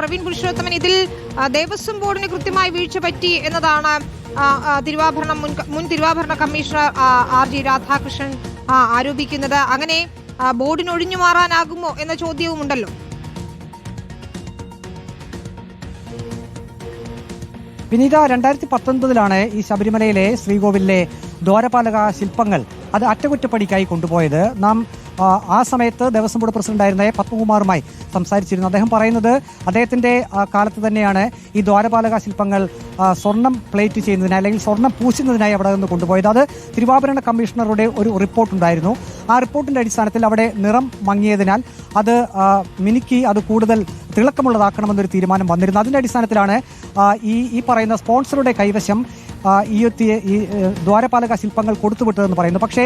പ്രവീൺ പുരുഷോത്തമൻ ഇതിൽ ദേവസ്വം ബോർഡിന് കൃത്യമായി വീഴ്ച പറ്റി എന്നതാണ് തിരുവാഭരണം മുൻ മുൻ തിരുവാഭരണ കമ്മീഷണർ ആർ ജി രാധാകൃഷ്ണൻ ആരോപിക്കുന്നത്. അങ്ങനെ ബോർഡിന് ഒഴിഞ്ഞു മാറാനാകുമോ എന്ന ചോദ്യവും ഉണ്ടല്ലോ വിനീത രണ്ടായിരത്തി പത്തൊൻപതിലാണ് ഈ ശബരിമലയിലെ ശ്രീകോവിലിലെ ദ്വാരപാലക ശില്പങ്ങൾ അത് അറ്റകുറ്റപ്പണിക്കായി കൊണ്ടുപോയത്. നാം ആ, സമയത്ത് ദേവസ്വം ബോർഡ് പ്രസിഡന്റായിരുന്ന. പത്മകുമാറുമായി സംസാരിച്ചിരുന്നു. അദ്ദേഹം പറയുന്നത് അദ്ദേഹത്തിന്റെ കാലത്ത് തന്നെയാണ് ഈ ദ്വാരപാലക ശില്പങ്ങൾ സ്വർണം പ്ലേറ്റ് ചെയ്യുന്നതിനായി അല്ലെങ്കിൽ സ്വർണം പൂശുന്നതിനായി അവിടെ നിന്ന് കൊണ്ടുപോയത്. അത് തിരുവാഭരണ കമ്മീഷണറുടെ ഒരു റിപ്പോർട്ട് ഉണ്ടായിരുന്നു ആ റിപ്പോർട്ടിന്റെ അടിസ്ഥാനത്തിൽ അവിടെ നിറം മങ്ങിയതിനാൽ അത് മിനുക്കി അത് കൂടുതൽ തിളക്കമുള്ളതാക്കണമെന്നൊരു തീരുമാനം വന്നിരുന്നു. അതിന്റെ അടിസ്ഥാനത്തിലാണ് ഈ ഈ പറയുന്ന സ്പോൺസറുടെ കൈവശം ഈ ഈ ദ്വാരപാലക ശില്പങ്ങൾ കൊടുത്തുവിട്ടതെന്ന് പറയുന്നു. പക്ഷേ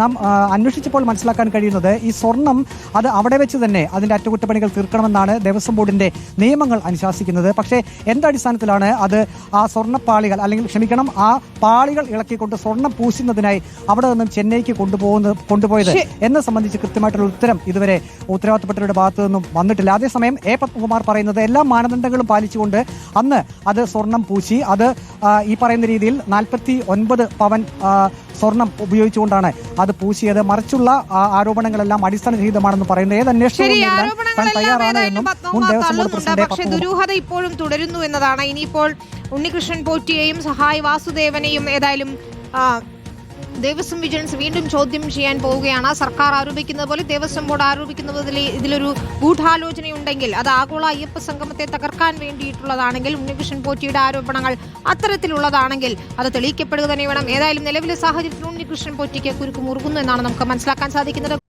നാം അന്വേഷിച്ചപ്പോൾ മനസ്സിലാക്കാൻ കഴിയുന്നത് ഈ സ്വർണം അത് അവിടെ വെച്ച് തന്നെ അതിന്റെ അറ്റകുറ്റപ്പണികൾ തീർക്കണമെന്നാണ് ദേവസ്വം ബോർഡിന്റെ നിയമങ്ങൾ അനുശാസിക്കുന്നത്. പക്ഷേ എന്തടിസ്ഥാനത്തിലാണ് അത് ആ സ്വർണപ്പാളികൾ അല്ലെങ്കിൽ ക്ഷമിക്കണം ആ പാളികൾ ഇളക്കിക്കൊണ്ട് സ്വർണം പൂശുന്നതിനായി അവിടെ നിന്നും ചെന്നൈക്ക് കൊണ്ടുപോകുന്ന കൊണ്ടുപോയത് എന്നെ സംബന്ധിച്ച് കൃത്യമായിട്ടുള്ള ഉത്തരം ഇതുവരെ ഉത്തരവാദിത്തപ്പെട്ടവരുടെ ഭാഗത്തു നിന്നും വന്നിട്ടില്ല. അതേസമയം എ. പത്മകുമാർ പറയുന്നത് എല്ലാ മാനദണ്ഡങ്ങളും പാലിച്ചുകൊണ്ട് അന്ന് അത് സ്വർണം പൂശി അത് ഈ പറയുന്ന രീതിയിൽ നാൽപ്പത്തി ഒൻപത് പവൻ സ്വർണം ഉപയോഗിച്ചുകൊണ്ടാണ് അത് പൂശിയത്. മറിച്ചുള്ള ആരോപണങ്ങളെല്ലാം അടിസ്ഥാനരഹിതമാണെന്ന് പറയുന്നത്. ഏത് തയ്യാറാണ് എന്നും മുൻ ദേവസ്വം ബോർഡ് പ്രസിഡന്റ് പക്ഷെ ദുരൂഹത ഇപ്പോഴും തുടരുന്നു എന്നതാണ്. ഇനിയിപ്പോൾ ഉണ്ണികൃഷ്ണൻ പോറ്റിയെയും സഹായ് വാസുദേവനെയും ഏതായാലും ദേവസ്വം വിജിലൻസ് വീണ്ടും ചോദ്യം ചെയ്യാൻ പോവുകയാണ്. സർക്കാർ ആരോപിക്കുന്നത് പോലെ ദേവസ്വം ബോർഡ് ആരോപിക്കുന്നതിൽ ഇതിലൊരു ഗൂഢാലോചനയുണ്ടെങ്കിൽ അത് ആഗോള അയ്യപ്പ സംഗമത്തെ തകർക്കാൻ വേണ്ടിയിട്ടുള്ളതാണെങ്കിൽ ഉണ്ണികൃഷ്ണൻ പോറ്റിയുടെ ആരോപണങ്ങൾ അത്തരത്തിലുള്ളതാണെങ്കിൽ അത് തെളിയിക്കപ്പെടുക തന്നെ വേണം. ഏതായാലും നിലവിലെ സാഹചര്യത്തിൽ ഉണ്ണികൃഷ്ണൻ പോറ്റിക്ക് കുരുക്ക് മുറുകുന്നു എന്നാണ് നമുക്ക് മനസ്സിലാക്കാൻ സാധിക്കുന്നത്.